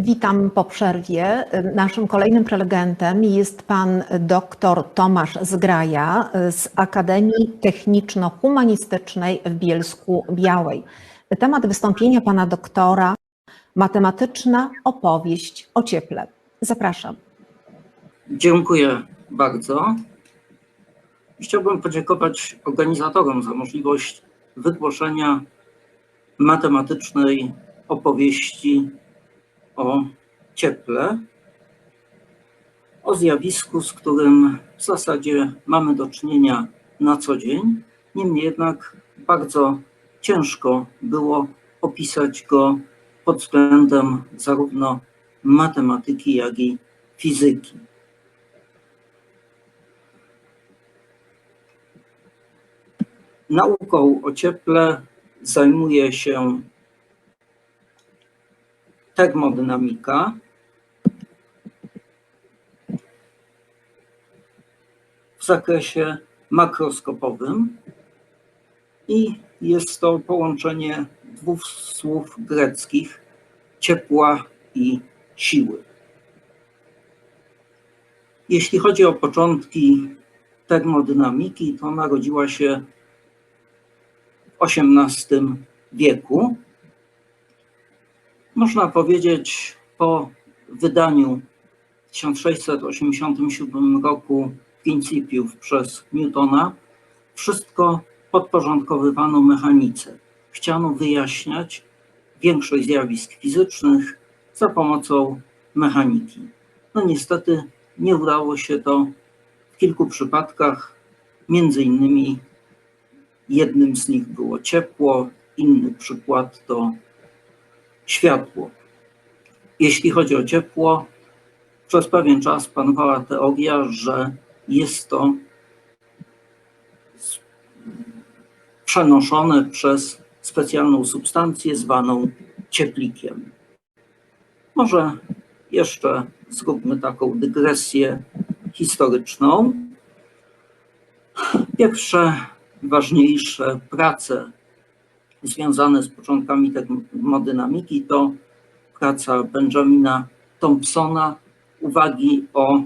Witam po przerwie. Naszym kolejnym prelegentem jest pan dr Tomasz Zgraja z Akademii Techniczno-Humanistycznej w Bielsku Białej. Temat wystąpienia pana doktora matematyczna opowieść o cieple. Zapraszam. Dziękuję bardzo. Chciałbym podziękować organizatorom za możliwość wygłoszenia matematycznej opowieści o cieple, o zjawisku, z którym w zasadzie mamy do czynienia na co dzień. Niemniej jednak bardzo ciężko było opisać go pod względem zarówno matematyki, jak i fizyki. Nauką o cieple zajmuje się termodynamika. W zakresie makroskopowym i jest to połączenie dwóch słów greckich ciepła i siły. Jeśli chodzi o początki termodynamiki, to narodziła się w XVIII wieku. Można powiedzieć, po wydaniu w 1687 roku pryncypiów przez Newtona, wszystko podporządkowywano mechanice. Chciano wyjaśniać większość zjawisk fizycznych za pomocą mechaniki. No niestety nie udało się to w kilku przypadkach, między innymi jednym z nich było ciepło, inny przykład to światło. Jeśli chodzi o ciepło, przez pewien czas panowała teoria, że jest to przenoszone przez specjalną substancję zwaną cieplikiem. Może jeszcze zróbmy taką dygresję historyczną. Pierwsze ważniejsze prace związane z początkami termodynamiki to praca Benjamina Thompsona, uwagi o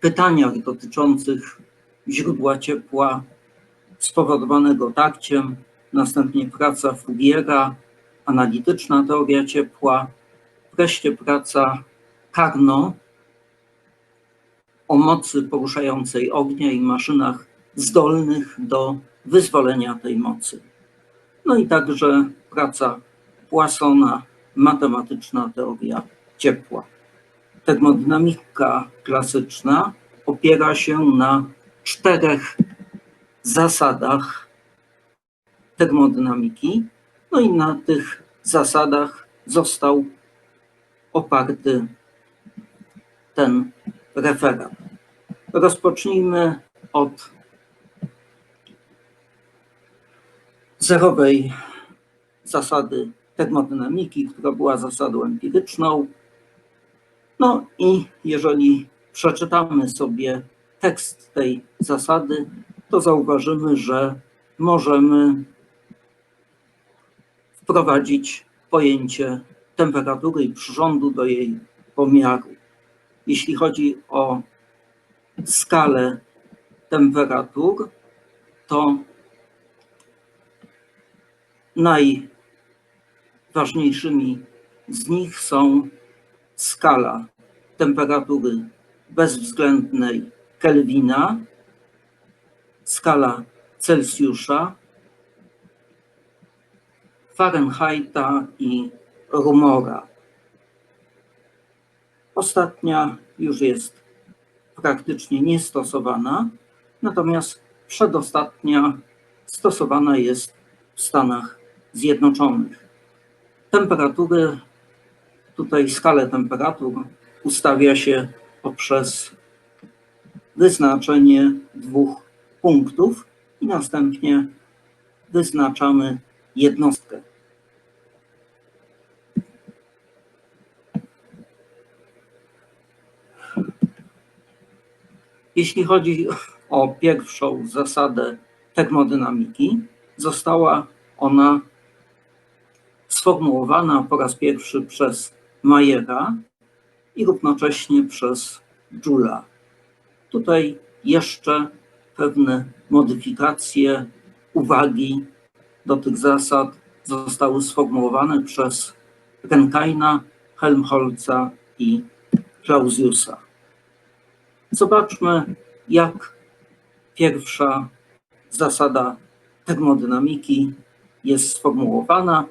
pytaniach dotyczących źródła ciepła spowodowanego takciem, następnie praca Fouriera, analityczna teoria ciepła, wreszcie praca Carnot o mocy poruszającej ognia i maszynach zdolnych do wyzwolenia tej mocy. No i także praca Poissona, matematyczna teoria ciepła. Termodynamika klasyczna opiera się na czterech zasadach termodynamiki, no i na tych zasadach został oparty ten referat. Rozpocznijmy od zerowej zasady termodynamiki, która była zasadą empiryczną. No i jeżeli przeczytamy sobie tekst tej zasady, to zauważymy, że możemy wprowadzić pojęcie temperatury i przyrządu do jej pomiaru. Jeśli chodzi o skalę temperatur, to najważniejszymi z nich są skala temperatury bezwzględnej Kelwina, skala Celsjusza, Fahrenheita i Rumora. Ostatnia już jest praktycznie niestosowana, natomiast przedostatnia stosowana jest w Stanach Zjednoczonych. Temperatury, tutaj skalę temperatur ustawia się poprzez wyznaczenie dwóch punktów i następnie wyznaczamy jednostkę. Jeśli chodzi o pierwszą zasadę termodynamiki, została ona sformułowana po raz pierwszy przez Mayera i równocześnie przez Joula. Tutaj jeszcze pewne modyfikacje, uwagi do tych zasad zostały sformułowane przez Renkaina, Helmholtza i Clausiusa. Zobaczmy, jak pierwsza zasada termodynamiki jest sformułowana.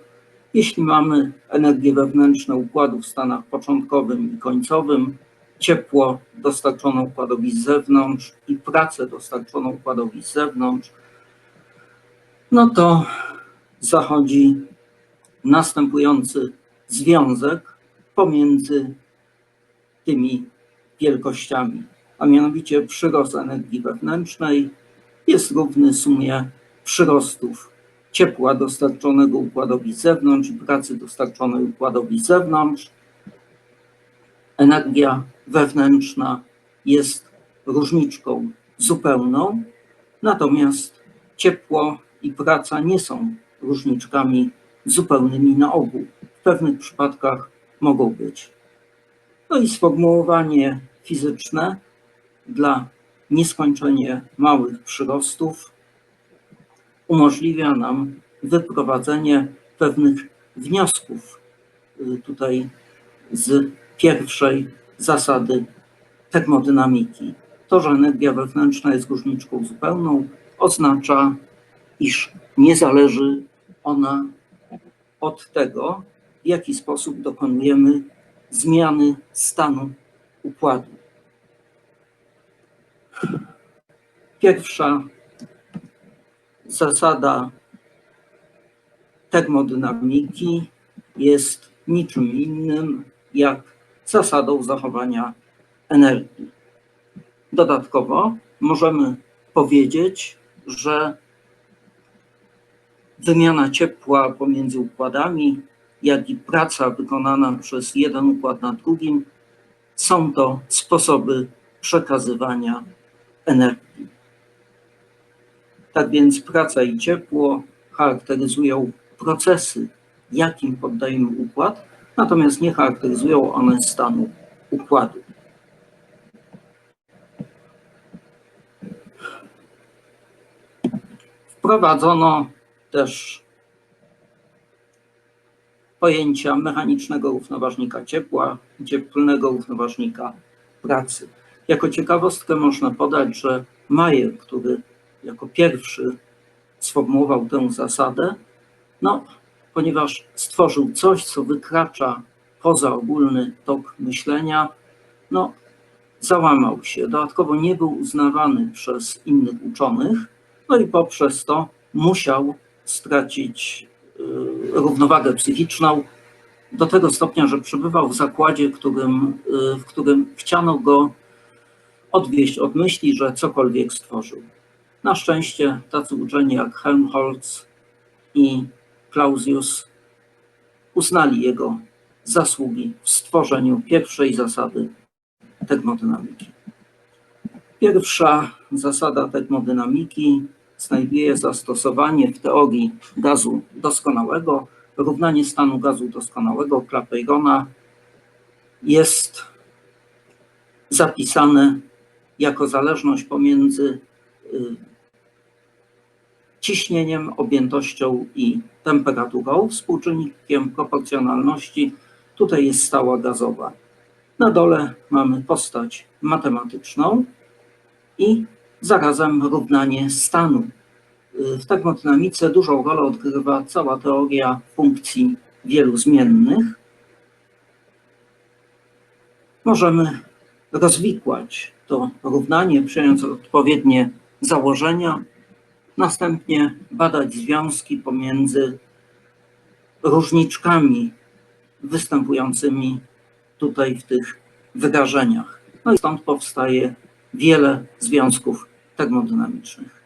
Jeśli mamy energię wewnętrzną układu w stanach początkowym i końcowym, ciepło dostarczone układowi z zewnątrz i pracę dostarczoną układowi z zewnątrz, no to zachodzi następujący związek pomiędzy tymi wielkościami, a mianowicie przyrost energii wewnętrznej jest równy sumie przyrostów ciepła dostarczonego układowi z zewnątrz i pracy dostarczonej układowi z zewnątrz. Energia wewnętrzna jest różniczką zupełną, natomiast ciepło i praca nie są różniczkami zupełnymi na ogół. W pewnych przypadkach mogą być. No i sformułowanie fizyczne dla nieskończenie małych przyrostów umożliwia nam wyprowadzenie pewnych wniosków y, tutaj z pierwszej zasady termodynamiki. To, że energia wewnętrzna jest różniczką zupełną, oznacza, iż nie zależy ona od tego, w jaki sposób dokonujemy zmiany stanu układu. Pierwsza zasada termodynamiki jest niczym innym jak zasadą zachowania energii. Dodatkowo możemy powiedzieć, że wymiana ciepła pomiędzy układami, jak i praca wykonana przez jeden układ na drugim są to sposoby przekazywania energii. Tak więc praca i ciepło charakteryzują procesy, jakim poddajemy układ, natomiast nie charakteryzują one stanu układu. Wprowadzono też pojęcia mechanicznego równoważnika ciepła cieplnego równoważnika pracy. Jako ciekawostkę można podać, że Mayer, który jako pierwszy sformułował tę zasadę, no, ponieważ stworzył coś, co wykracza poza ogólny tok myślenia, no, załamał się. Dodatkowo nie był uznawany przez innych uczonych, no i poprzez to musiał stracić y, równowagę psychiczną do tego stopnia, że przebywał w zakładzie, którym, y, w którym chciano go odwieść od myśli, że cokolwiek stworzył. Na szczęście tacy uczeni jak Helmholtz i Clausius uznali jego zasługi w stworzeniu pierwszej zasady termodynamiki. Pierwsza zasada termodynamiki znajduje zastosowanie w teorii gazu doskonałego. Równanie stanu gazu doskonałego Clapeyrona jest zapisane jako zależność pomiędzy y, ciśnieniem, objętością i temperaturą. Współczynnikiem proporcjonalności tutaj jest stała gazowa. Na dole mamy postać matematyczną i zarazem równanie stanu. W termodynamice dużą rolę odgrywa cała teoria funkcji wielu zmiennych. Możemy rozwikłać to równanie, przyjąc odpowiednie założenia, następnie badać związki pomiędzy różniczkami występującymi tutaj w tych wydarzeniach. No i stąd powstaje wiele związków termodynamicznych.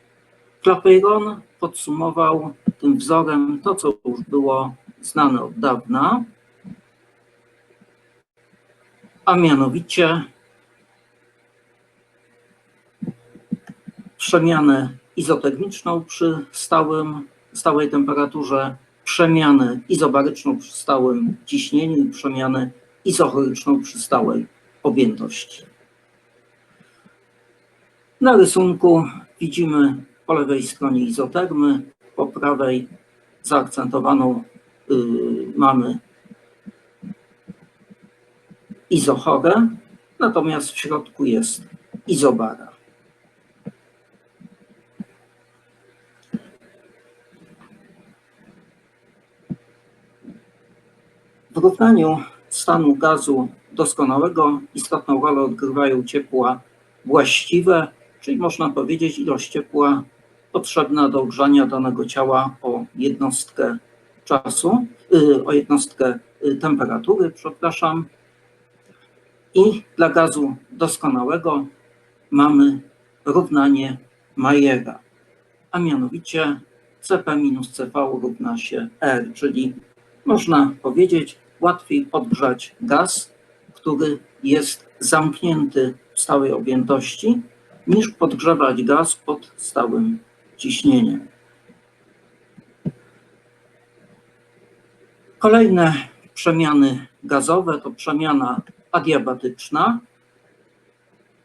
Clapeyron podsumował tym wzorem to, co już było znane od dawna, a mianowicie przemianę izotermiczną przy stałym, stałej temperaturze, przemianę izobaryczną przy stałym ciśnieniu i przemianę izochoryczną przy stałej objętości. Na rysunku widzimy po lewej stronie izotermy, po prawej zaakcentowaną y, mamy izochorę, natomiast w środku jest izobara. W stanu gazu doskonałego istotną rolę odgrywają ciepła właściwe, czyli można powiedzieć ilość ciepła potrzebna do ogrzania danego ciała o jednostkę czasu, y, o jednostkę y, temperatury, przepraszam. I dla gazu doskonałego mamy równanie Mayera, a mianowicie Cp minus Cv równa się R, czyli można powiedzieć łatwiej podgrzać gaz, który jest zamknięty w stałej objętości, niż podgrzewać gaz pod stałym ciśnieniem. Kolejne przemiany gazowe to przemiana adiabatyczna,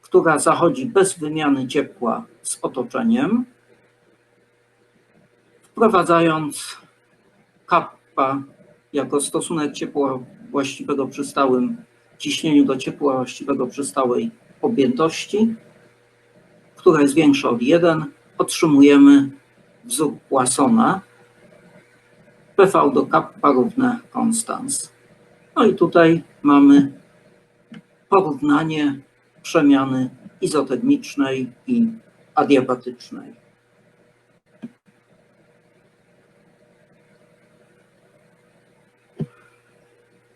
która zachodzi bez wymiany ciepła z otoczeniem, wprowadzając kappa jako stosunek ciepła właściwego przy stałym ciśnieniu do ciepła właściwego przy stałej objętości, która jest większa od 1, otrzymujemy wzór Poissona PV do kappa równe konstans. No i tutaj mamy porównanie przemiany izotermicznej i adiabatycznej.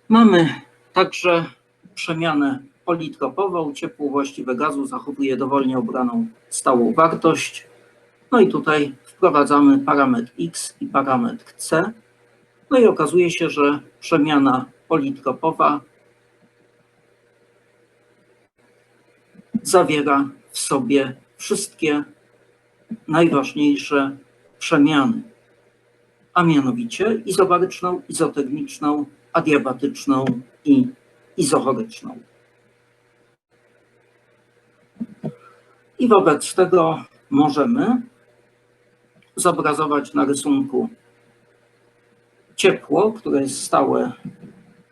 Mamy także przemianę politropową. Ciepło właściwe gazu zachowuje dowolnie obraną stałą wartość. No i tutaj wprowadzamy parametr x i parametr c. No i okazuje się, że przemiana politropowa zawiera w sobie wszystkie najważniejsze przemiany, a mianowicie izobaryczną, izotermiczną, adiabatyczną i izochoryczną. I wobec tego możemy zobrazować na rysunku ciepło, które jest stałe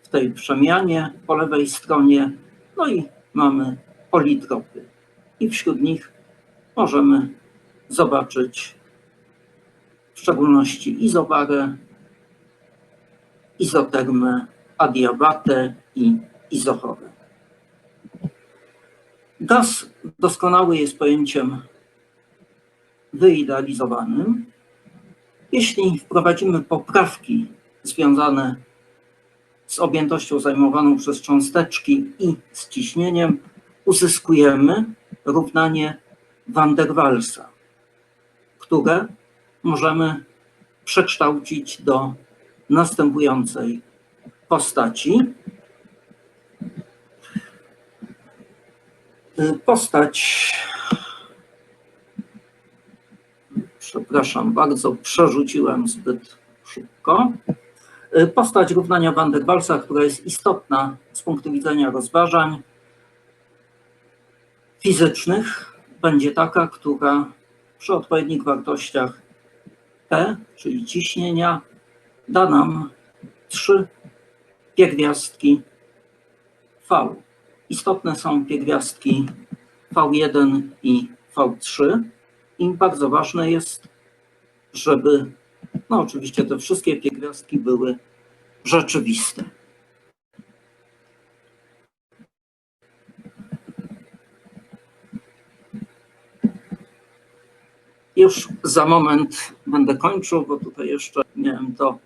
w tej przemianie po lewej stronie, no i mamy politropy. I wśród nich możemy zobaczyć w szczególności izobarę, izotermę, adiabatę i izochorę. Gaz doskonały jest pojęciem wyidealizowanym. Jeśli wprowadzimy poprawki związane z objętością zajmowaną przez cząsteczki i z ciśnieniem, uzyskujemy równanie van der Waalsa, które możemy przekształcić do następującej postaci. Postać, przepraszam bardzo, przerzuciłem zbyt szybko. Postać równania van der Waalsa, która jest istotna z punktu widzenia rozważań fizycznych, będzie taka, która przy odpowiednich wartościach P, czyli ciśnienia, da nam trzy pierwiastki V. Istotne są pierwiastki V1 i V3 i bardzo ważne jest, żeby, no oczywiście te wszystkie pierwiastki były rzeczywiste. Już za moment będę kończył, bo tutaj jeszcze miałem to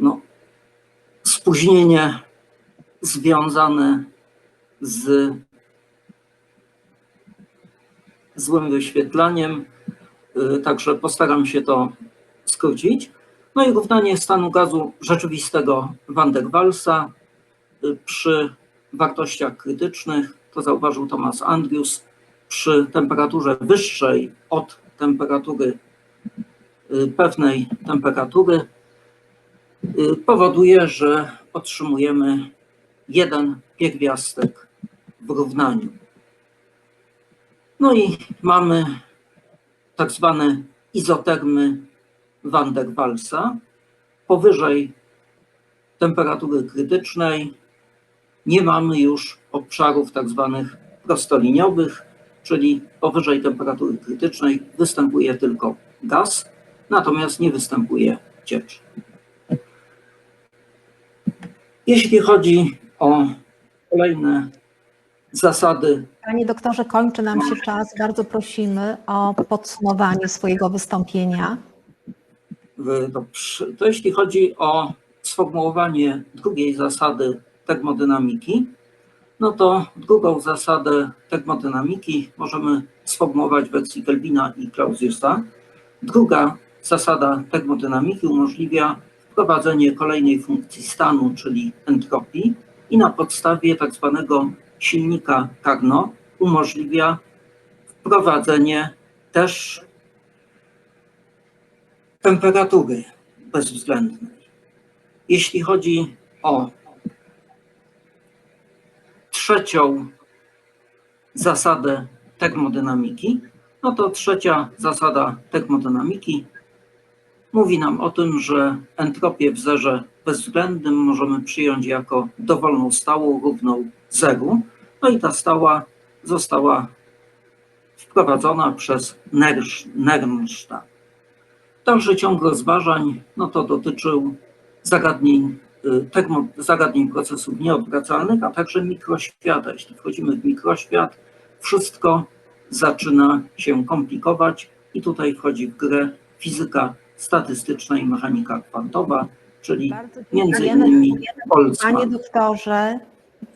no, spóźnienie związane z złym wyświetlaniem, y, także postaram się to skrócić. No i równanie stanu gazu rzeczywistego van der Waalsa y, przy wartościach krytycznych, to zauważył Thomas Andrews, przy temperaturze wyższej od temperatury y, pewnej temperatury powoduje, że otrzymujemy jeden pierwiastek w równaniu. No i mamy tak zwane izotermy van der Waalsa. Powyżej temperatury krytycznej nie mamy już obszarów tak zwanych prostoliniowych, czyli powyżej temperatury krytycznej występuje tylko gaz, natomiast nie występuje ciecz. Jeśli chodzi o kolejne zasady Panie doktorze, kończy nam się czas. Bardzo prosimy o podsumowanie swojego wystąpienia. to jeśli chodzi o sformułowanie drugiej zasady termodynamiki, no to drugą zasadę termodynamiki możemy sformułować w wersji Kelvina i Clausiusa. Druga zasada termodynamiki umożliwia wprowadzenie kolejnej funkcji stanu, czyli entropii i na podstawie tak zwanego silnika Carnot umożliwia wprowadzenie też temperatury bezwzględnej. Jeśli chodzi o trzecią zasadę termodynamiki, no to trzecia zasada termodynamiki mówi nam o tym, że entropię w zerze bezwzględnym możemy przyjąć jako dowolną stałą równą zeru. No i ta stała została wprowadzona przez Nernsta. Dalszy ciąg rozważań no to dotyczył zagadnień, y, termo, zagadnień procesów nieodwracalnych, a także mikroświata. Jeśli wchodzimy w mikroświat, wszystko zaczyna się komplikować i tutaj wchodzi w grę fizyka statystyczna i mechanika kwantowa, czyli między innymi Panie Boltzmann. doktorze,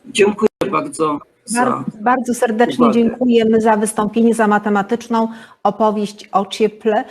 Dziękuję bardzo bardzo, bardzo serdecznie uwagę. dziękujemy za wystąpienie, za matematyczną opowieść o cieple.